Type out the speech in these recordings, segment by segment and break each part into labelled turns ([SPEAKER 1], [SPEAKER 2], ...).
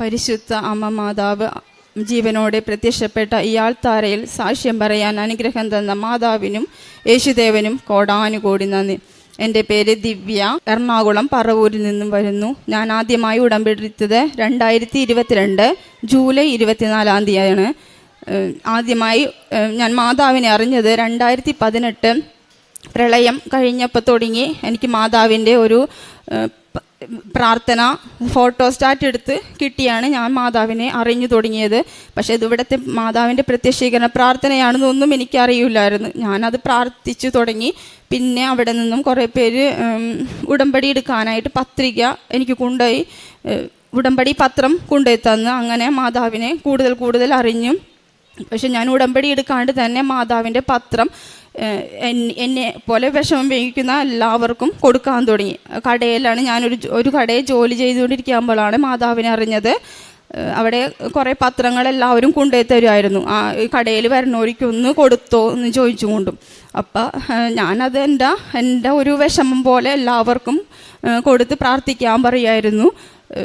[SPEAKER 1] പരിശുദ്ധ അമ്മ മാതാവ് ജീവനോടെ പ്രത്യക്ഷപ്പെട്ട ഇയാൾ താരയിൽ സാക്ഷ്യം പറയാൻ അനുഗ്രഹം തന്ന മാതാവിനും യേശുദേവനും കോടാനുകോടി നന്ദി. എന്റെ പേര് ദിവ്യ. എറണാകുളം പറവൂരിൽ നിന്നും വരുന്നു. ഞാൻ ആദ്യമായി ഉടമ്പെടുത്തത് രണ്ടായിരത്തി ഇരുപത്തിരണ്ട് ജൂലൈ ഇരുപത്തിനാലാം തീയതിയാണ്. ആദ്യമായി ഞാൻ മാതാവിനെ അറിഞ്ഞത് രണ്ടായിരത്തി പതിനെട്ട് പ്രളയം കഴിഞ്ഞപ്പോൾ തുടങ്ങി എനിക്ക് മാതാവിന്റെ ഒരു പ്രാർത്ഥന ഫോട്ടോസ്റ്റാറ്റ് എടുത്ത് കിട്ടിയാണ് ഞാൻ മാതാവിനെ അറിഞ്ഞു തുടങ്ങിയത്. പക്ഷേ ഇത് മാതാവിന്റെ പ്രത്യക്ഷീകരണ പ്രാർത്ഥനയാണെന്നൊന്നും എനിക്കറിയില്ലായിരുന്നു. ഞാനത് പ്രാർത്ഥിച്ചു തുടങ്ങി. പിന്നെ അവിടെ നിന്നും കുറേ പേര് ഉടമ്പടി എടുക്കാനായിട്ട് പത്രിക എനിക്ക് കൊണ്ടുപോയി. ഉടമ്പടി പത്രം കൊണ്ടുപോയി തന്ന് അങ്ങനെ മാതാവിനെ കൂടുതൽ കൂടുതൽ അറിഞ്ഞു. പക്ഷെ ഞാൻ ഉടമ്പടി എടുക്കാണ്ട് തന്നെ മാതാവിന്റെ പത്രം എന്നെ പോലെ വിഷമം വേവിക്കുന്ന എല്ലാവർക്കും കൊടുക്കാൻ തുടങ്ങി. കടയിലാണ് ഞാനൊരു ഒരു കടയിൽ ജോലി ചെയ്തുകൊണ്ടിരിക്കുമ്പോഴാണ് മാതാവിനെ അറിഞ്ഞത്. അവിടെ കുറേ പത്രങ്ങൾ എല്ലാവരും കൊണ്ടുപോയി തരുമായിരുന്നു. ആ കടയിൽ വരണോരിക്കൊന്ന് കൊടുത്തോ എന്ന് ചോദിച്ചു കൊണ്ടും അപ്പം ഞാനത് എന്റെ എന്റെ ഒരു വിഷമം പോലെ എല്ലാവർക്കും കൊടുത്ത് പ്രാർത്ഥിക്കാൻ പറയുമായിരുന്നു.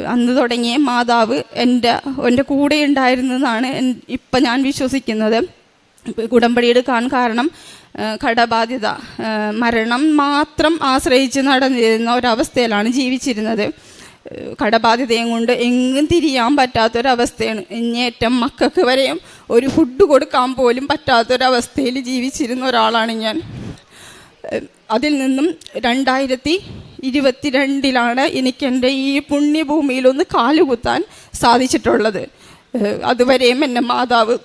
[SPEAKER 1] അന്ന് തുടങ്ങിയ മാതാവ് എന്റെ എന്റെ കൂടെ ഉണ്ടായിരുന്നതാണ് ഇപ്പം ഞാൻ വിശ്വസിക്കുന്നത്. ഉടമ്പടി എടുക്കാൻ കാരണം കടബാധ്യത. മരണം മാത്രം ആശ്രയിച്ച് നടന്നിരുന്ന ഒരവസ്ഥയിലാണ് ജീവിച്ചിരുന്നത്. കടബാധ്യതയും കൊണ്ട് എങ്ങും തിരിയാൻ പറ്റാത്തൊരവസ്ഥയാണ്. ഇങ്ങേറ്റം മക്കൾക്ക് വരെയും ഒരു ഫുഡ് കൊടുക്കാൻ പോലും പറ്റാത്തൊരവസ്ഥയിൽ ജീവിച്ചിരുന്ന ഒരാളാണ് ഞാൻ. അതിൽ നിന്നും രണ്ടായിരത്തി ഇരുപത്തിരണ്ടിലാണ് എനിക്ക് എനിക്കെന്റെ ഈ പുണ്യഭൂമിയിലൊന്ന് കാലുകുത്താൻ സാധിച്ചിട്ടുള്ളത്. അതുവരെയും എന്റെ മാതാവ്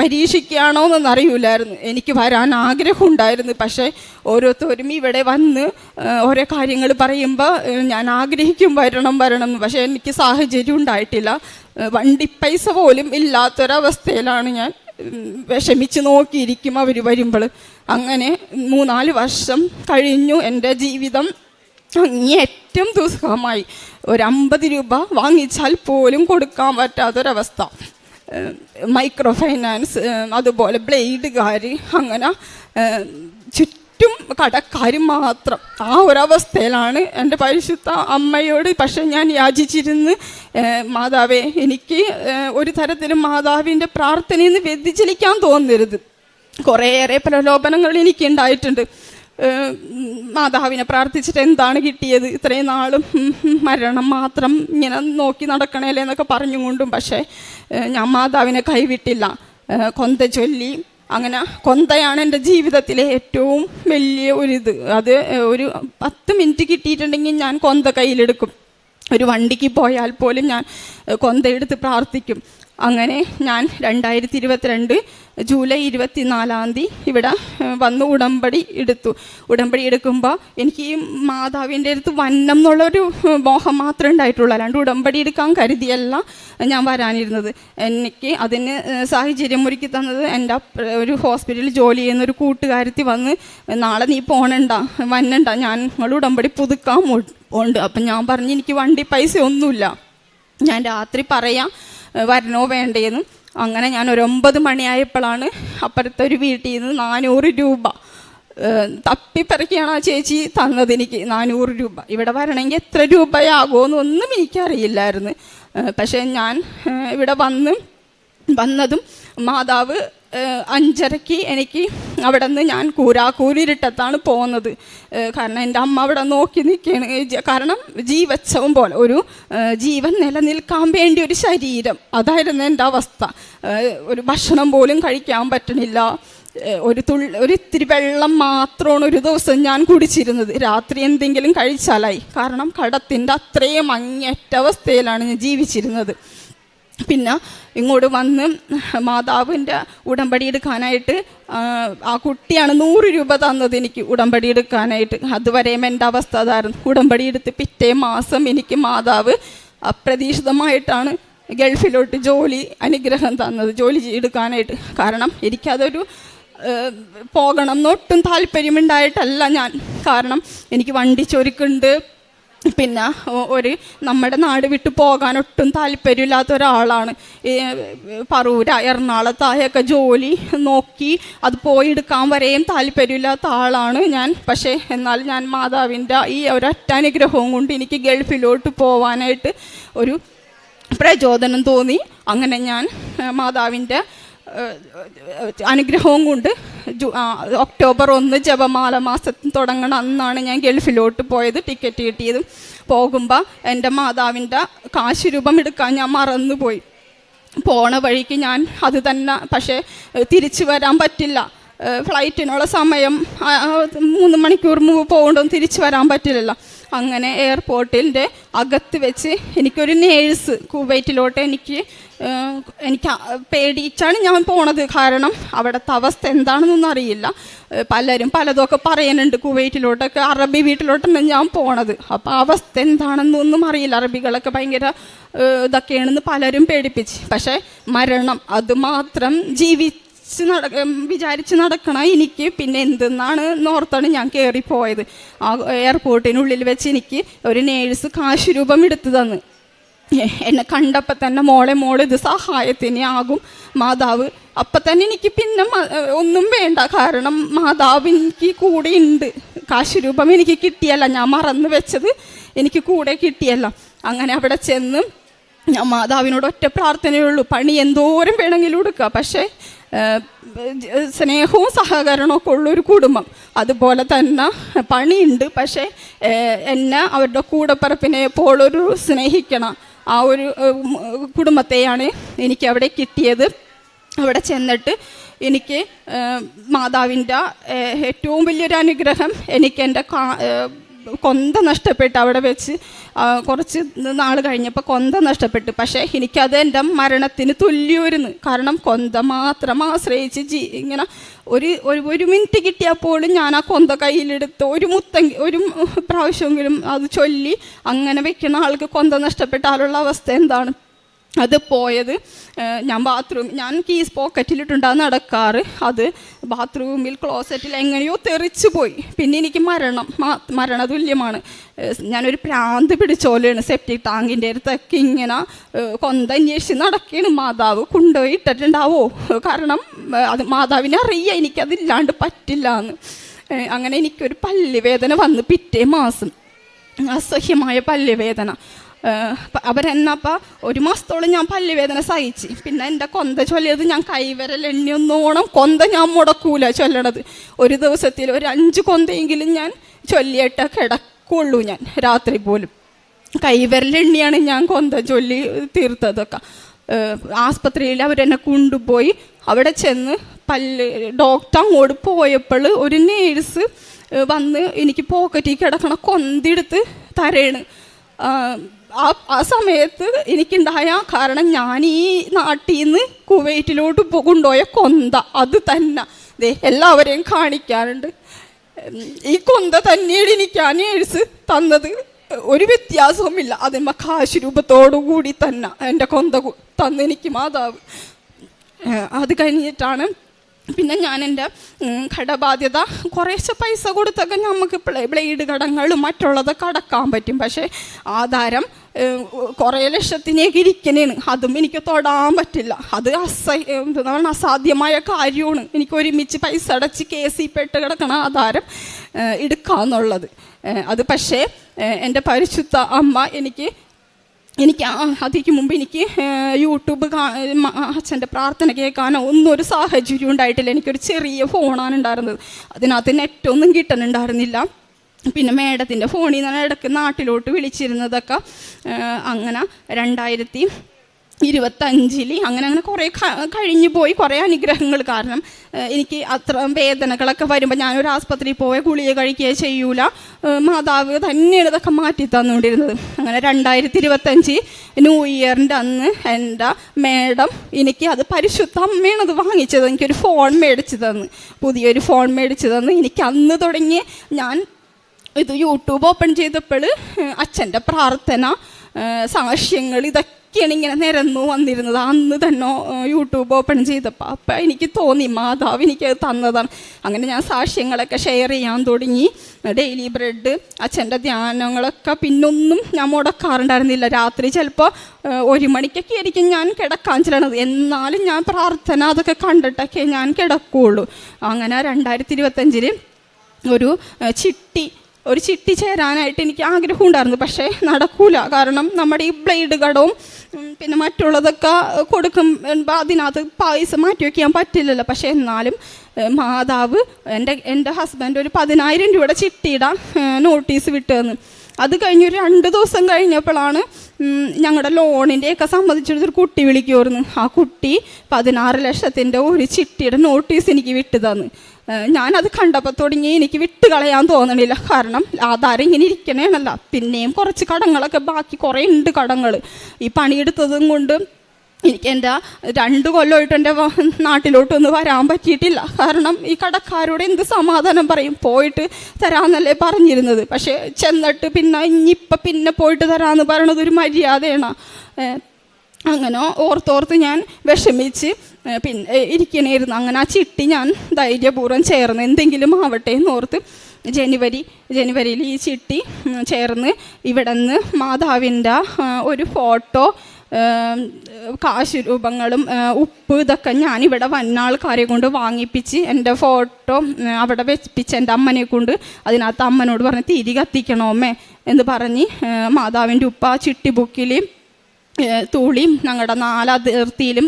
[SPEAKER 1] പരീക്ഷിക്കുകയാണോ എന്നൊന്നും അറിയില്ലായിരുന്നു എനിക്ക് വരാൻ ആഗ്രഹം ഉണ്ടായിരുന്നു പക്ഷേ ഓരോരുത്തരും ഇവിടെ വന്ന് ഓരോ കാര്യങ്ങൾ പറയുമ്പോൾ ഞാൻ ആഗ്രഹിക്കും വരണം വരണം. എന്ന് പക്ഷേ എനിക്ക് സാഹചര്യം ഉണ്ടായിട്ടില്ല. വണ്ടി പൈസ പോലും ഇല്ലാത്തൊരവസ്ഥയിലാണ് ഞാൻ വിഷമിച്ച് നോക്കിയിരിക്കും അവർ വരുമ്പോൾ അങ്ങനെ മൂന്നാൽ വർഷം കഴിഞ്ഞു. എന്റെ ജീവിതം ഏറ്റവും ദുസ്സഹമായി. ഒരു അമ്പത് രൂപ വാങ്ങിച്ചാൽ പോലും കൊടുക്കാൻ പറ്റാത്തൊരവസ്ഥ. മൈക്രോ ഫൈനാൻസ് അതുപോലെ ബ്ലേഡുകാർ അങ്ങനെ ചുറ്റും കടക്കാർ മാത്രം. ആ ഒരവസ്ഥയിലാണ് എന്റെ പരിശുദ്ധ അമ്മയോട് പക്ഷെ ഞാൻ യാചിച്ചിരുന്ന് മാതാവേ എനിക്ക് ഒരു തരത്തിലും മാതാവിന്റെ പ്രാർത്ഥനയിൽ നിന്ന് വ്യതിചലിക്കാൻ തോന്നരുത്. കുറേയേറെ പ്രലോഭനങ്ങൾ എനിക്ക് ഉണ്ടായിട്ടുണ്ട് മാതാവിനെ പ്രാർത്ഥിച്ചിട്ട് എന്താണ് കിട്ടിയത്? ഇത്രയും നാളും മരണം മാത്രം ഇങ്ങനെ നോക്കി നടക്കണേലേ എന്നൊക്കെ പറഞ്ഞുകൊണ്ടും പക്ഷേ ഞാൻ മാതാവിനെ കൈവിട്ടില്ല. കൊന്ത ചൊല്ലി. അങ്ങനെ കൊന്തയാണ് എന്റെ ജീവിതത്തിലെ ഏറ്റവും വലിയ ഒരിത് അത് ഒരു പത്ത് മിനിറ്റ് കിട്ടിയിട്ടുണ്ടെങ്കിൽ ഞാൻ കൊന്ത കയ്യിലെടുക്കും. ഒരു വണ്ടിക്ക് പോയാൽ പോലും ഞാൻ കൊന്തയെടുത്ത് പ്രാർത്ഥിക്കും. അങ്ങനെ ഞാൻ രണ്ടായിരത്തി ഇരുപത്തിരണ്ട് ജൂലൈ ഇരുപത്തിനാലാം തീയതി ഇവിടെ വന്ന് ഉടമ്പടി എടുത്തു. ഉടമ്പടി എടുക്കുമ്പോൾ എനിക്ക് ഈ മാതാവിന്റെ അടുത്ത് വന്നം എന്നുള്ളൊരു മോഹം മാത്രമേ ഉണ്ടായിട്ടുള്ളൂ. അല്ലാണ്ട് ഉടമ്പടി എടുക്കാൻ കരുതിയല്ല ഞാൻ വരാനിരുന്നത്. എനിക്ക് അതിന് സാഹചര്യം ഒരുക്കി തന്നത് എന്റെ ഒരു ഹോസ്പിറ്റലിൽ ജോലി ചെയ്യുന്ന ഒരു കൂട്ടുകാരത്തി വന്ന് നാളെ നീ പോണണ്ട വന്നണ്ട ഞാൻ നിങ്ങൾ ഉടമ്പടി പുതുക്കാൻ പോണ്ട് അപ്പം ഞാൻ പറഞ്ഞു എനിക്ക് വണ്ടി പൈസ ഒന്നുമില്ല. ഞാൻ രാത്രി പറയാം വരണോ വേണ്ടേന്ന്. അങ്ങനെ ഞാൻ ഒരു ഒമ്പത് മണിയായപ്പോഴാണ് അപ്പുറത്തെ ഒരു വീട്ടിൽ നിന്ന് നാനൂറ് രൂപ തപ്പിപ്പറക്കിയാണ് ആ ചേച്ചി തന്നത് എനിക്ക് നാനൂറ് രൂപ. ഇവിടെ വരണമെങ്കിൽ എത്ര രൂപയാകുമെന്നൊന്നും എനിക്കറിയില്ലായിരുന്നു. പക്ഷേ ഞാൻ ഇവിടെ വന്ന് വന്നതും മാതാവ് അഞ്ചരയ്ക്ക് എനിക്ക് അവിടെ നിന്ന് ഞാൻ കൂരാക്കൂരിട്ടത്താണ് പോകുന്നത് കാരണം എന്റെ അമ്മ അവിടെ നോക്കി നിൽക്കുകയാണ്. കാരണം ജീവച്ഛവം പോലെ ഒരു ജീവൻ നിലനിൽക്കാൻ വേണ്ടി ഒരു ശരീരം. അതായിരുന്നു എന്റെ അവസ്ഥ. ഒരു ഭക്ഷണം പോലും കഴിക്കാൻ പറ്റണില്ല. ഒരു തുള്ളി ഒരു ഇത്തിരി വെള്ളം മാത്രമാണ് ഒരു ദിവസം ഞാൻ കുടിച്ചിരുന്നത്. രാത്രി എന്തെങ്കിലും കഴിച്ചാലായി. കാരണം കടത്തിന്റെ അത്രയും അങ്ങേറ്റ അവസ്ഥയിലാണ് ഞാൻ ജീവിച്ചിരുന്നത്. പിന്നെ ഇങ്ങോട്ട് വന്ന് മാതാവിന്റെ ഉടമ്പടി എടുക്കാനായിട്ട് ആ, കുട്ടിയാണ് നൂറ് രൂപ തന്നത് എനിക്ക് ഉടമ്പടി എടുക്കാനായിട്ട്. അതുവരെയും എന്റെ അവസ്ഥ അതായിരുന്നു. ഉടമ്പടി എടുത്ത് പിറ്റേ മാസം എനിക്ക് മാതാവ് അപ്രതീക്ഷിതമായിട്ടാണ് ഗൾഫിലോട്ട് ജോലി അനുഗ്രഹം തന്നത് ജോലി എടുക്കാനായിട്ട്. കാരണം എനിക്കതൊരു പോകണം എന്നൊട്ടും താല്പര്യമുണ്ടായിട്ടല്ല ഞാൻ. കാരണം എനിക്ക് വണ്ടി ചൊരുക്കുണ്ട് പിന്നെ ഒരു നമ്മുടെ നാട് വിട്ടു പോകാൻ ഒട്ടും താല്പര്യമില്ലാത്ത ഒരാളാണ്. പറൂര എറണാകുളത്തായൊക്കെ ജോലി നോക്കി അത് പോയി എടുക്കാൻ വരെയും താല്പര്യമില്ലാത്ത ആളാണ് ഞാൻ. പക്ഷേ എന്നാൽ ഞാൻ മാതാവിന്റെ ഈ ഒരൊറ്റ അനുഗ്രഹവും കൊണ്ട് എനിക്ക് ഗൾഫിലോട്ട് പോവാനായിട്ട് ഒരു പ്രചോദനം തോന്നി. അങ്ങനെ ഞാൻ മാതാവിന്റെ അനുഗ്രഹവും കൊണ്ട് ഒക്ടോബർ ഒന്ന് ജപമാല മാസം തുടങ്ങണ. അന്നാണ് ഞാൻ ഗൾഫിലോട്ട് പോയത്. ടിക്കറ്റ് കിട്ടിയതും പോകുമ്പോൾ എന്റെ മാതാവിന്റെ കാശ് രൂപം എടുക്കാൻ ഞാൻ മറന്നുപോയി. പോണ വഴിക്ക് ഞാൻ അത് തന്നെ പക്ഷേ തിരിച്ചു വരാൻ പറ്റില്ല. ഫ്ലൈറ്റിനുള്ള സമയം മൂന്ന് മണിക്കൂർ മുമ്പ് പോകണ്ടൊന്നും തിരിച്ചു വരാൻ പറ്റില്ലല്ലോ. അങ്ങനെ എയർപോർട്ടിന്റെ അകത്ത് വെച്ച് എനിക്കൊരു നേഴ്സ് കുവൈറ്റിലോട്ട് എനിക്ക് എനിക്ക് പേടിച്ചാണ് ഞാൻ പോണത്. കാരണം അവിടുത്തെ അവസ്ഥ എന്താണെന്നൊന്നും അറിയില്ല. പലരും പലതൊക്കെ പറയുന്നുണ്ട് കുവൈറ്റിലോട്ടൊക്കെ അറബി വീട്ടിലോട്ടാണ് ഞാൻ പോണത്. അപ്പോൾ അവസ്ഥ എന്താണെന്നൊന്നും അറിയില്ല. അറബികളൊക്കെ ഭയങ്കര ഇതൊക്കെയാണെന്ന് പലരും പേടിപ്പിച്ച്. പക്ഷേ മരണം അത് മാത്രം ജീവിച്ച് നട വിചാരിച്ച് നടക്കണ എനിക്ക് പിന്നെ എന്തെന്നാണ് നോർത്താണ് ഞാൻ കയറിപ്പോയത് ആ എയർപോർട്ടിനുള്ളിൽ വെച്ച് എനിക്ക് ഒരു നേഴ്സ് കാശ് രൂപം എടുത്തു തന്ന്. എന്നെ കണ്ടപ്പോൾ തന്നെ മോളെ മോളെ ഇത് സഹായത്തിന് ആകും. മാതാവ് അപ്പം തന്നെ എനിക്ക് പിന്നെ ഒന്നും വേണ്ട. കാരണം മാതാവ് എനിക്ക് കൂടെ ഉണ്ട് കാശ് രൂപം എനിക്ക് കിട്ടിയല്ല. ഞാൻ മറന്നു വെച്ചത് എനിക്ക് കൂടെ കിട്ടിയല്ല. അങ്ങനെ അവിടെ ചെന്ന് ഞാൻ മാതാവിനോട് ഒറ്റ പ്രാർത്ഥനയുള്ളൂ. പണി എന്തോരം വേണമെങ്കിലും എടുക്കുക. പക്ഷേ സ്നേഹവും സഹകരണവും ഒക്കെ ഉള്ളൊരു കുടുംബം. അതുപോലെ തന്നെ പണിയുണ്ട്. പക്ഷേ എന്നെ അവരുടെ കൂടപ്പറപ്പിനെ പോലൊരു സ്നേഹിക്കണം. ആ ഒരു കുടുംബത്തെയാണ് എനിക്ക് അവിടെ കിട്ടിയത്. അവിടെ ചെന്നിട്ട് എനിക്ക് മാതാവിന്റെ ഏറ്റവും വലിയൊരു അനുഗ്രഹം എനിക്ക് എന്റെ കൊന്ത നഷ്ടപ്പെട്ടു അവിടെ വെച്ച് കുറച്ച് നാൾ കഴിഞ്ഞപ്പോൾ കൊന്ത നഷ്ടപ്പെട്ടു. പക്ഷേ എനിക്കത് എന്റെ മരണത്തിന് തുല്യൂരുന്ന് കാരണം കൊന്ത മാത്രം ആശ്രയിച്ച് ജീ ഇങ്ങനെ ഒരു ഒരു ഒരു മിനിറ്റ് കിട്ടിയാൽ പോലും ഞാൻ ആ കൊന്ത കയ്യിലെടുത്ത് ഒരു മുത്ത ഒരു പ്രാവശ്യമെങ്കിലും അത് ചൊല്ലി അങ്ങനെ വെക്കുന്ന ആൾക്ക് കൊന്ത നഷ്ടപ്പെട്ട ആളുള്ള അവസ്ഥ എന്താണ്? അത് പോയത് ഞാൻ ബാത്റൂം ഞാൻ കീസ് പോക്കറ്റിലിട്ടുണ്ടാകുന്ന നടക്കാറ്. അത് ബാത്റൂമിൽ ക്ലോസറ്റിൽ എങ്ങനെയോ തെറിച്ചു പോയി. പിന്നെ എനിക്ക് മരണം മരണ മരണതുല്യമാണ്. ഞാനൊരു പ്രാന്ത് പിടിച്ചോലെയാണ്. സെപ്റ്റിക് ടാങ്കിന്റെ അടുത്തൊക്കെ ഇങ്ങനെ കൊന്ത അന്വേഷിച്ച് നടക്കുകയാണ് മാതാവ് കൊണ്ടുപോയി ഇട്ടിട്ടുണ്ടാവോ? കാരണം അത് മാതാവിനെ അറിയാം. എനിക്കതില്ലാണ്ട് പറ്റില്ല എന്ന് അങ്ങനെ എനിക്കൊരു പല്ല് വേദന വന്ന് പിറ്റേ മാസം. അസഹ്യമായ പല്ലുവേദന. അവരെന്നപ്പോൾ ഒരു മാസത്തോളം ഞാൻ പല്ലുവേദന സഹിച്ച്. പിന്നെ എന്റെ കൊന്ത ചൊല്ലിയത് ഞാൻ കൈവരൽ എണ്ണിയൊന്നോണം കൊന്ത ഞാൻ മുടക്കൂല ചൊല്ലണത്. ഒരു ദിവസത്തിൽ ഒരു അഞ്ച് കൊന്തയെങ്കിലും ഞാൻ ചൊല്ലിയിട്ട് കിടക്കുള്ളൂ ഞാൻ രാത്രി പോലും. കൈവിരലെണ്ണിയാണ് ഞാൻ കൊന്ത ചൊല്ലി തീർത്തതൊക്കെ. ആസ്പത്രിയിൽ അവരെന്നെ കൊണ്ടുപോയി അവിടെ ചെന്ന് പല്ല് ഡോക്ടർ അങ്ങോട്ട് പോയപ്പോൾ ഒരു നേഴ്സ് വന്ന് എനിക്ക് പോക്കറ്റിൽ കിടക്കണ കൊന്തെടുത്ത് തരേണ്. ആ ആ സമയത്ത് എനിക്കുണ്ടായ കാരണം ഞാൻ ഈ നാട്ടിൽ നിന്ന് കുവൈറ്റിലോട്ട് കൊണ്ടുപോയ കൊന്ത അത് തന്നെ. ദേ എല്ലാവരെയും കാണിക്കാറുണ്ട്. ഈ കൊന്ത തന്നെയാണ് എനിക്ക് ആ നേഴ്സ് തന്നത്. ഒരു വ്യത്യാസവുമില്ല. അതിന്മ കാശ് രൂപത്തോടു കൂടി തന്നെ എന്റെ കൊന്ത തന്നെനിക്ക് മാതാവ്. അത് കഴിഞ്ഞിട്ടാണ് പിന്നെ ഞാൻ എന്റെ കടബാധ്യത കുറേശ്ശെ പൈസ കൊടുത്തൊക്കെ നമുക്ക് ബ്ലേഡ് കടങ്ങളും മറ്റുള്ളതൊക്കെ അടക്കാൻ പറ്റും. പക്ഷേ ആധാരം കുറേ ലക്ഷത്തിനേക്ക് ഇരിക്കണേണ്. അതും എനിക്ക് തൊടാൻ പറ്റില്ല. അത് അസഹ്യ പറയുക അസാധ്യമായ കാര്യമാണ്. എനിക്ക് ഒരുമിച്ച് പൈസ അടച്ച് കേസിൽ പെട്ട് കിടക്കണ ആധാരം എടുക്കാന്നുള്ളത്. അത് പക്ഷേ എന്റെ പരിശുദ്ധ അമ്മ എനിക്ക് എനിക്ക് അതിക്ക് മുമ്പ് എനിക്ക് യൂട്യൂബ് അച്ഛന്റെ പ്രാർത്ഥന കേൾക്കാനോ ഒന്നും ഒരു സാഹചര്യം ഉണ്ടായിട്ടില്ല. എനിക്കൊരു ചെറിയ ഫോണാണ് ഉണ്ടായിരുന്നത്. അതിനകത്ത് നെറ്റൊന്നും കിട്ടുന്നുണ്ടായിരുന്നില്ല. പിന്നെ മേഡത്തിന്റെ ഫോണിൽ നിന്നാണ് ഇടയ്ക്ക് നാട്ടിലോട്ട് വിളിച്ചിരുന്നതൊക്കെ അങ്ങനെ രണ്ടായിരത്തി ഇരുപത്തഞ്ചിൽ അങ്ങനെ അങ്ങനെ കുറേ കഴിഞ്ഞു പോയി കുറേ അനുഗ്രഹങ്ങൾ. കാരണം എനിക്ക് അത്ര വേദനകളൊക്കെ വരുമ്പോൾ ഞാനൊരു ആസ്പത്രിയിൽ പോയ ഗുളിക കഴിക്കുകയോ ചെയ്യൂല. മാതാവ് തന്നെയാണ് ഇതൊക്കെ മാറ്റി തന്നുകൊണ്ടിരുന്നത്. അങ്ങനെ രണ്ടായിരത്തി ഇരുപത്തഞ്ച് ന്യൂ ഇയറിന്റെ അന്ന് എന്റെ മേഡം എനിക്ക് അത് പരിശുദ്ധ അമ്മയാണ് അത് വാങ്ങിച്ചത്. എനിക്കൊരു ഫോൺ മേടിച്ച് തന്ന്. പുതിയൊരു ഫോൺ മേടിച്ച് തന്ന്. എനിക്ക് അന്ന് തുടങ്ങി ഞാൻ ഇത് യൂട്യൂബ് ഓപ്പൺ ചെയ്തപ്പോൾ അച്ഛന്റെ പ്രാർത്ഥന സാക്ഷ്യങ്ങൾ സാക്ഷ്യങ്ങൾ ഇതൊക്കെയാണ് ഇങ്ങനെ നിരന്നു വന്നിരുന്നത്. അന്ന് തന്നെ യൂട്യൂബ് ഓപ്പൺ ചെയ്തപ്പോൾ അപ്പം എനിക്ക് തോന്നി മാതാവ് എനിക്ക് അത് തന്നതാണ്. അങ്ങനെ ഞാൻ സാക്ഷ്യങ്ങളൊക്കെ ഷെയർ ചെയ്യാൻ തുടങ്ങി. ഡെയിലി ബ്രെഡ് അച്ഛന്റെ ധ്യാനങ്ങളൊക്കെ പിന്നൊന്നും ഞാൻ മുടക്കാറുണ്ടായിരുന്നില്ല. രാത്രി ചിലപ്പോൾ ഒരു മണിക്കൊക്കെ ആയിരിക്കും ഞാൻ കിടക്കാൻ ചെല്ലണത്. എന്നാലും ഞാൻ പ്രാർത്ഥന അതൊക്കെ കണ്ടിട്ടൊക്കെ ഞാൻ കിടക്കുകയുള്ളൂ അങ്ങനെ രണ്ടായിരത്തി ഇരുപത്തഞ്ചിൽ ഒരു ചിട്ടി ഒരു ചിട്ടി ചേരാനായിട്ട് എനിക്ക് ആഗ്രഹം ഉണ്ടായിരുന്നു പക്ഷേ നടക്കൂല. കാരണം നമ്മുടെ ഈ ബ്ലേഡ് കടവും പിന്നെ മറ്റുള്ളതൊക്കെ കൊടുക്കും ഉം, അതിനകത്ത് പൈസ മാറ്റി വയ്ക്കാൻ പറ്റില്ലല്ലോ. പക്ഷേ എന്നാലും മാതാവ് എന്റെ എന്റെ ഹസ്ബൻഡ് ഒരു പതിനായിരം രൂപയുടെ ചിട്ടിയുടെ നോട്ടീസ് വിട്ടു തന്നു അത് കഴിഞ്ഞ് ഒരു രണ്ട് ദിവസം കഴിഞ്ഞപ്പോഴാണ് ഞങ്ങളുടെ ലോണിന്റെയൊക്കെ സംബന്ധിച്ചിടത്തൊരു കുട്ടി വിളിക്കുമായിരുന്നു ആ കുട്ടി പതിനാറ് ലക്ഷത്തിന്റെ ഒരു ചിട്ടിയുടെ നോട്ടീസ് എനിക്ക് വിട്ടു തന്നു ഞാനത് കണ്ടപ്പോൾ തുടങ്ങി എനിക്ക് വിട്ട് കളയാൻ തോന്നണില്ല. കാരണം ആധാരം ഇങ്ങനെ ഇരിക്കണേണല്ല പിന്നെയും കുറച്ച് കടങ്ങളൊക്കെ ബാക്കി കുറേ ഉണ്ട് കടങ്ങൾ ഈ പണിയെടുത്തതും കൊണ്ട് എനിക്ക് എന്റെ രണ്ട് കൊല്ലമായിട്ട് എന്റെ നാട്ടിലോട്ടൊന്ന് വരാൻ പറ്റിയിട്ടില്ല. കാരണം ഈ കടക്കാരോട് എന്ത് സമാധാനം പറയും? പോയിട്ട് തരാമെന്നല്ലേ പറഞ്ഞിരുന്നത്. പക്ഷേ ചെന്നിട്ട് പിന്നെ ഇനിയിപ്പം പിന്നെ പോയിട്ട് തരാമെന്ന് പറയണത് ഒരു മര്യാദയാണ്. അങ്ങനെ ഓർത്തോർത്ത് ഞാൻ വിഷമിച്ച് പിന്നെ ഇരിക്കണേരുന്നു അങ്ങനെ ആ ചിട്ടി ഞാൻ ധൈര്യപൂർവം ചേർന്ന് എന്തെങ്കിലും ആവട്ടെ എന്ന് ഓർത്ത് ജനുവരി ജനുവരിയിൽ ഈ ചിട്ടി ചേർന്ന് ഇവിടെ നിന്ന് മാതാവിന്റെ ഒരു ഫോട്ടോ കാശ് രൂപങ്ങളും ഉപ്പ് ഇതൊക്കെ ഞാൻ വന്ന ആൾക്കാരെ കൊണ്ട് വാങ്ങിപ്പിച്ച് എന്റെ ഫോട്ടോ അവിടെ വെപ്പിച്ച് എന്റെ അമ്മനെ കൊണ്ട് അതിനകത്ത് അമ്മനോട് പറഞ്ഞ് തിരി കത്തിക്കണോ എന്ന് പറഞ്ഞ് മാതാവിന്റെ ഉപ്പ് ആ ചിട്ടി ബുക്കിൽ തൂളിയും ഞങ്ങളുടെ നാലതിർത്തിയിലും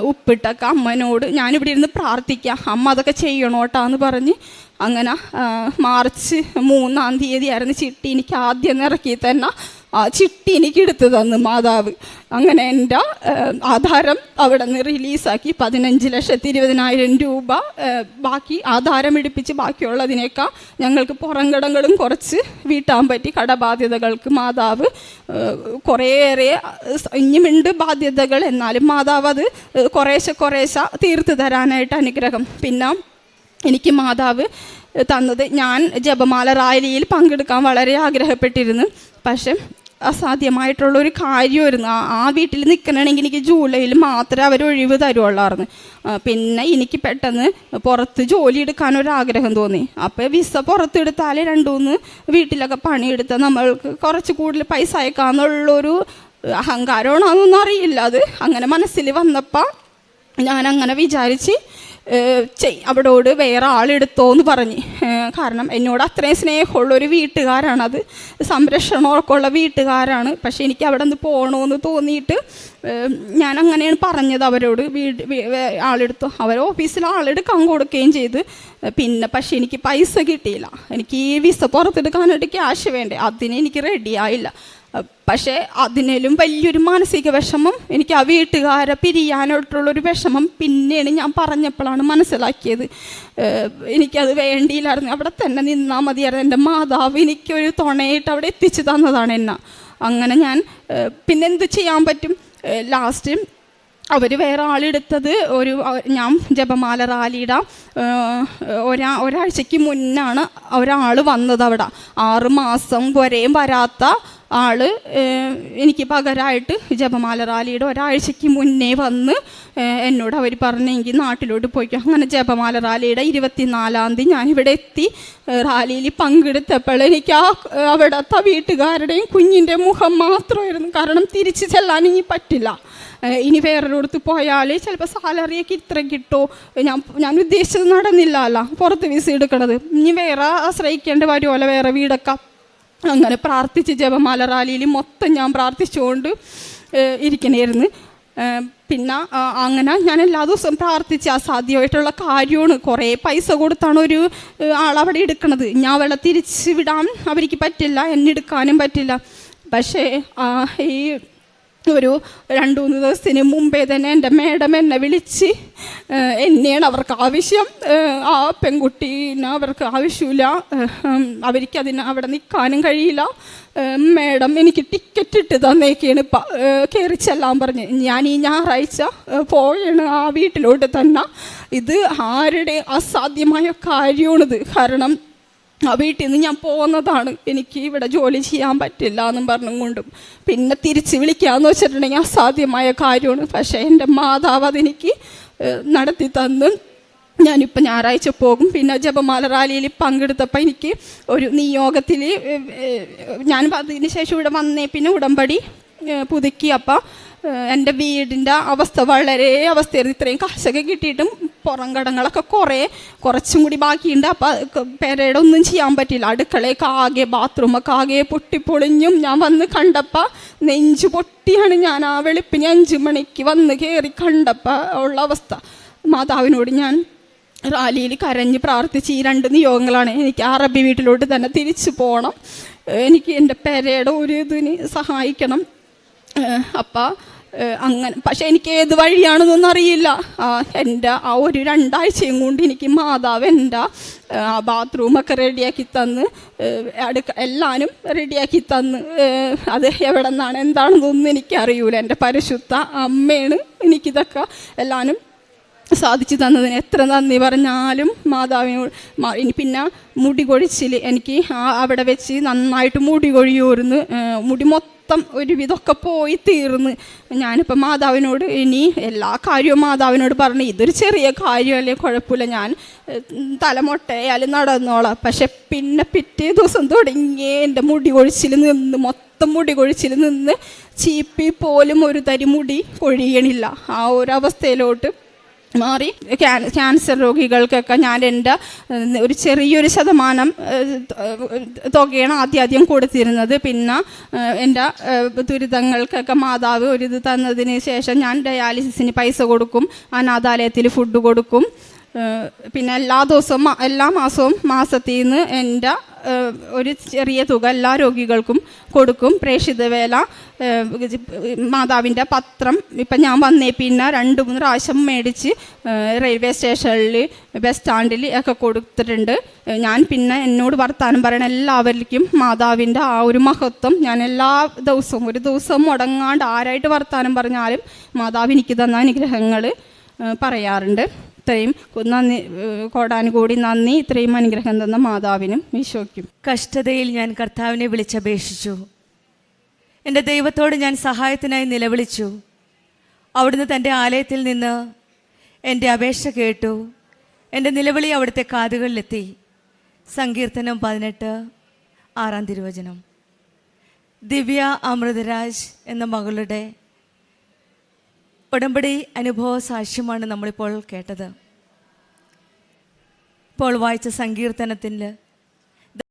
[SPEAKER 1] ഉപ്പിട്ടൊക്കെ അമ്മനോട് ഞാനിവിടെ ഇരുന്ന് പ്രാർത്ഥിക്കാം അമ്മ അതൊക്കെ ചെയ്യണോട്ടാന്ന് പറഞ്ഞ് അങ്ങനെ മാർച്ച് മൂന്നാം തീയതി ആയിരുന്നു ചിട്ടി എനിക്ക് ആദ്യം ഇറക്കി തന്നെ. ആ ചിട്ടി എനിക്ക് എടുത്തു തന്നു മാതാവ്. അങ്ങനെ എന്റെ ആധാരം അവിടെ നിന്ന് റിലീസാക്കി പതിനഞ്ച് ലക്ഷത്തി ഇരുപതിനായിരം രൂപ ബാക്കി ആധാരം എടുപ്പിച്ച് ബാക്കിയുള്ളതിനേക്കാൾ ഞങ്ങൾക്ക് പുറംകടങ്ങളും കുറച്ച് വീട്ടാൻ പറ്റി കടബാധ്യതകൾക്ക് മാതാവ് കുറേയേറെ ഇനിയുമുണ്ട് ബാധ്യതകൾ. എന്നാലും മാതാവ് അത് കുറേശ്ശെ കുറേശ്ശെ തീർത്ത് തരാനായിട്ട് അനുഗ്രഹം. പിന്നെ എനിക്ക് മാതാവ് തന്നത് ഞാൻ ജപമാല റാലിയിൽ പങ്കെടുക്കാൻ വളരെ ആഗ്രഹപ്പെട്ടിരുന്നു. പക്ഷെ അസാധ്യമായിട്ടുള്ള ഒരു കാര്യമായിരുന്നു. ആ വീട്ടിൽ നിൽക്കണമെങ്കിൽ എനിക്ക് ജൂലൈയിൽ മാത്രമേ അവർ ഒഴിവ് തരുള്ളായിരുന്നു പിന്നെ എനിക്ക് പെട്ടെന്ന് പുറത്ത് ജോലി ആഗ്രഹം തോന്നി. അപ്പോൾ വിസ പുറത്തെടുത്താൽ രണ്ട് മൂന്ന് വീട്ടിലൊക്കെ പണിയെടുത്താൽ നമ്മൾക്ക് കുറച്ച് കൂടുതൽ പൈസ അയക്കാന്നുള്ളൊരു അഹങ്കാരമാണോന്നൊന്നും അറിയില്ല. അത് അങ്ങനെ മനസ്സിൽ വന്നപ്പോൾ ഞാൻ അങ്ങനെ വിചാരിച്ച് അവിടോട് വേറെ ആളെടുത്തോ എന്ന് പറഞ്ഞ് കാരണം എന്നോട് അത്രയും സ്നേഹമുള്ള ഒരു വീട്ടുകാരാണത്. സംരക്ഷണമൊക്കെ ഉള്ള വീട്ടുകാരാണ്. പക്ഷേ എനിക്ക് അവിടെ നിന്ന് പോകണമെന്ന് തോന്നിയിട്ട് ഞാൻ അങ്ങനെയാണ് പറഞ്ഞത് അവരോട്. വീട് ആളെടുത്തു. അവർ ഓഫീസിൽ ആളെടുക്കാൻ കൊടുക്കുകയും ചെയ്ത്. പിന്നെ പക്ഷേ എനിക്ക് പൈസ കിട്ടിയില്ല. എനിക്ക് ഈ വിസ പുറത്തെടുക്കാനായിട്ട് ക്യാഷ് വേണ്ടേ? അതിന് എനിക്ക് റെഡിയായില്ല പക്ഷേ അതിനേലും വലിയൊരു മാനസിക വിഷമം എനിക്ക് ആ വീട്ടുകാരെ പിരിയാനായിട്ടുള്ളൊരു വിഷമം പിന്നെയാണ് ഞാൻ പറഞ്ഞപ്പോഴാണ് മനസ്സിലാക്കിയത്. എനിക്കത് വേണ്ടിയില്ലായിരുന്നു. അവിടെ തന്നെ നിന്നാൽ മതിയായിരുന്നു. എന്റെ മാതാവ് എനിക്കൊരു തുണയായിട്ട് അവിടെ എത്തിച്ചു തന്നതാണ് എന്നെ. അങ്ങനെ ഞാൻ പിന്നെ എന്ത് ചെയ്യാൻ പറ്റും? ലാസ്റ്റ് അവർ വേറെ ആളെടുത്തത് ഒരു ഞാൻ ജപമാല റാലിയുടെ ഒരാ ഒരാഴ്ചയ്ക്ക് മുന്നാണ് ഒരാൾ വന്നത് അവിടെ. ആറ് മാസം വരെയും വരാത്ത ആൾ എനിക്ക് പകരമായിട്ട് ജപമാല റാലിയുടെ ഒരാഴ്ചയ്ക്ക് മുന്നേ വന്ന് എന്നോട് അവർ പറഞ്ഞെങ്കിൽ നാട്ടിലോട്ട് പോയിക്കും. അങ്ങനെ ജപമാല റാലിയുടെ ഇരുപത്തിനാലാം തീയതി ഇവിടെ എത്തി. റാലിയിൽ പങ്കെടുത്തപ്പോൾ എനിക്ക് ആ അവിടുത്തെ വീട്ടുകാരുടെയും കുഞ്ഞിന്റെ മുഖം മാത്രമായിരുന്നു. കാരണം തിരിച്ചു ചെല്ലാൻ ഇനി പറ്റില്ല. ഇനി ഇനി വേറൊരിടത്ത് പോയാൽ ചിലപ്പോൾ സാലറിയൊക്കെ ഇത്ര കിട്ടുമോ ഞാൻ ഞാൻ ഉദ്ദേശിച്ചത് നടന്നില്ലല്ലോ. പുറത്ത് വിസ എടുക്കണത്. ഇനി വേറെ ആശ്രയിക്കേണ്ട വരുമല്ലോ വേറെ വീടൊക്കെ അങ്ങനെ പ്രാർത്ഥിച്ച് ജപമാല റാലിയിൽ മൊത്തം ഞാൻ പ്രാർത്ഥിച്ചുകൊണ്ട് ഇരിക്കണമായിരുന്നു പിന്നെ അങ്ങനെ ഞാൻ എല്ലാ ദിവസവും പ്രാർത്ഥിച്ച് അസാധ്യമായിട്ടുള്ള കാര്യമാണ്. കുറേ പൈസ കൊടുത്താണ് ഒരു ആളവിടെ എടുക്കണത്. ഞാൻ അവളെ തിരിച്ച് വിടാൻ അവർക്ക് പറ്റില്ല എന്നെ എടുക്കാനും പറ്റില്ല. പക്ഷേ ഈ ഒരു രണ്ട് മൂന്ന് ദിവസത്തിന് മുമ്പേ തന്നെ എന്റെ മേഡം എന്നെ വിളിച്ച് എന്നെയാണ് അവർക്ക് ആവശ്യം. ആ പെൺകുട്ടീനെ അവർക്ക് ആവശ്യമില്ല. അവർക്ക് അതിന് അവിടെ നിൽക്കാനും കഴിയില്ല. മേഡം എനിക്ക് ടിക്കറ്റ് ഇട്ട് തന്നേക്കാണ് കയറി ചെല്ലാൻ പറഞ്ഞ്. ഞാൻ ഈ ഞായറാഴ്ച പോയാണ് ആ വീട്ടിലോട്ട് തന്നെ. ഇത് ആരുടെ അസാധ്യമായ കാര്യമാണിത്. കാരണം ആ വീട്ടിൽ നിന്ന് ഞാൻ പോകുന്നതാണ് എനിക്ക് ഇവിടെ ജോലി ചെയ്യാൻ പറ്റില്ല എന്നും പറഞ്ഞും കൊണ്ടും. പിന്നെ തിരിച്ച് വിളിക്കാമെന്ന് വെച്ചിട്ടുണ്ടെങ്കിൽ അസാധ്യമായ കാര്യമാണ്. പക്ഷേ എന്റെ മാതാവ് അതെനിക്ക് നടത്തി തന്നു. ഞാനിപ്പോൾ ഞായറാഴ്ച പോകും. പിന്നെ ജപമാല റാലിയിൽ പങ്കെടുത്തപ്പോൾ എനിക്ക് ഒരു നിയോഗത്തിൽ ഞാൻ അതിന് ശേഷം ഇവിടെ വന്നേ. പിന്നെ ഉടമ്പടി പുതുക്കി അപ്പം എന്റെ വീടിന്റെ അവസ്ഥ വളരെ അവസ്ഥയായിരുന്നു. ഇത്രയും കാശൊക്കെ കിട്ടിയിട്ടും പുറം കടങ്ങളൊക്കെ കുറേ കുറച്ചും കൂടി ബാക്കിയുണ്ട്. അപ്പം പെരയുടെ ഒന്നും ചെയ്യാൻ പറ്റില്ല. അടുക്കളയൊക്കെ ആകെ ബാത്റൂമൊക്കെ ആകെ പൊട്ടിപ്പൊളിഞ്ഞും ഞാൻ വന്ന് കണ്ടപ്പോൾ നെഞ്ചു പൊട്ടിയാണ് ഞാൻ ആ വെളുപ്പിന് അഞ്ച് മണിക്ക് വന്ന് കയറി കണ്ടപ്പോൾ ഉള്ള അവസ്ഥ. മാതാവിനോട് ഞാൻ റാലിയിൽ കരഞ്ഞ് പ്രാർത്ഥിച്ച് ഈ രണ്ട് നിയോഗങ്ങളാണ് എനിക്ക് അറബി വീട്ടിലോട്ട് തന്നെ തിരിച്ചു പോകണം എനിക്ക് എന്റെ പെരയുടെ ഒരു ഇതിന് സഹായിക്കണം. അപ്പം അങ്ങനെ പക്ഷെ എനിക്ക് ഏത് വഴിയാണെന്നൊന്നും അറിയില്ല. എന്റെ ആ ഒരു രണ്ടാഴ്ചയും കൊണ്ട് എനിക്ക് മാതാവ് എന്റെ ആ ബാത്റൂമൊക്കെ റെഡിയാക്കി തന്ന് അടുക്ക എല്ലാനും റെഡിയാക്കി തന്ന് അത് എവിടെ നിന്നാണ് എന്താണെന്നൊന്നും എനിക്ക് അറിയൂല. എന്റെ പരിശുദ്ധ അമ്മയാണ് എനിക്കിതൊക്കെ എല്ലാനും സാധിച്ചു തന്നതിന് എത്ര നന്ദി പറഞ്ഞാലും മാതാവിനോട് ഇനി പിന്നെ മുടി കൊഴിച്ചിൽ എനിക്ക് അവിടെ വെച്ച് നന്നായിട്ട് മുടി കൊഴിയൂർന്ന് മുടി മൊത്തം ഒരുവിധമൊക്കെ പോയി തീർന്ന് ഞാനിപ്പോൾ മാതാവിനോട് ഇനി എല്ലാ കാര്യവും മാതാവിനോട് പറഞ്ഞു ഇതൊരു ചെറിയ കാര്യമല്ലേ കുഴപ്പമില്ല. ഞാൻ തലമുട്ടയാലും നടന്നോളാം. പക്ഷെ പിന്നെ പിറ്റേ ദിവസം തുടങ്ങി എന്റെ മുടി കൊഴിച്ചിൽ നിന്ന് മൊത്തം മുടി കൊഴിച്ചിൽ നിന്ന് ചീപ്പി പോലും ഒരു തരി മുടി കൊഴിയണില്ല. ആ ഒരു അവസ്ഥയിലോട്ട് മാറി. ക്യാൻസർ രോഗികൾക്കൊക്കെ ഞാൻ എന്റെ ഒരു ചെറിയൊരു ശതമാനം തുകയാണ് ആദ്യം ആദ്യം കൊടുത്തിരുന്നത്. പിന്നെ എന്റെ ദുരിതങ്ങൾക്കൊക്കെ മാതാവ് ഒരു ഇത് തന്നതിന് ശേഷം ഞാൻ ഡയാലിസിസിന് പൈസ കൊടുക്കും അനാഥാലയത്തിൽ ഫുഡ് കൊടുക്കും. പിന്നെ എല്ലാ ദിവസവും എല്ലാ മാസവും മാസത്തിൽ നിന്ന് എന്റെ ഒരു ചെറിയ തുക എല്ലാ രോഗികൾക്കും കൊടുക്കും. പ്രേക്ഷിത വേല മാതാവിന്റെ പത്രം. ഇപ്പം ഞാൻ വന്നേ പിന്നെ രണ്ട് മൂന്ന് പ്രാവശ്യം മേടിച്ച് റെയിൽവേ സ്റ്റേഷനിൽ ബസ് സ്റ്റാൻഡിൽ ഒക്കെ കൊടുത്തിട്ടുണ്ട്. ഞാൻ പിന്നെ എന്നോട് വർത്താനം പറയണ എല്ലാവർക്കും മാതാവിന്റെ ആ ഒരു മഹത്വം. ഞാൻ എല്ലാ ദിവസവും ഒരു ദിവസം മുടങ്ങാണ്ട് ആരായിട്ട് വർത്താനം പറഞ്ഞാലും മാതാവ് എനിക്ക് തന്ന അനുഗ്രഹങ്ങൾ പറയാറുണ്ട്. ഇത്രയും നന്ദി കോടാനുകൂടി നന്ദി ഇത്രയും അനുഗ്രഹം തന്ന മാതാവിനും ഈശോയ്ക്കും.
[SPEAKER 2] കഷ്ടതയിൽ ഞാൻ കർത്താവിനെ വിളിച്ചപേക്ഷിച്ചു. എന്റെ ദൈവത്തോട് ഞാൻ സഹായത്തിനായി നിലവിളിച്ചു. അവിടുന്ന് തന്റെ ആലയത്തിൽ നിന്ന് എന്റെ അപേക്ഷ കേട്ടു. എന്റെ നിലവിളി അവിടുത്തെ കാതുകളിലെത്തി. സങ്കീർത്തനം പതിനെട്ട് ആറാം തിരുവചനം. ദിവ്യ അമൃതരാജ് എന്ന മകളുടെ ഉടമ്പടി അനുഭവ സാക്ഷ്യമാണ് നമ്മളിപ്പോൾ കേട്ടത്. ഇപ്പോൾ വായിച്ച സങ്കീർത്തനത്തിൽ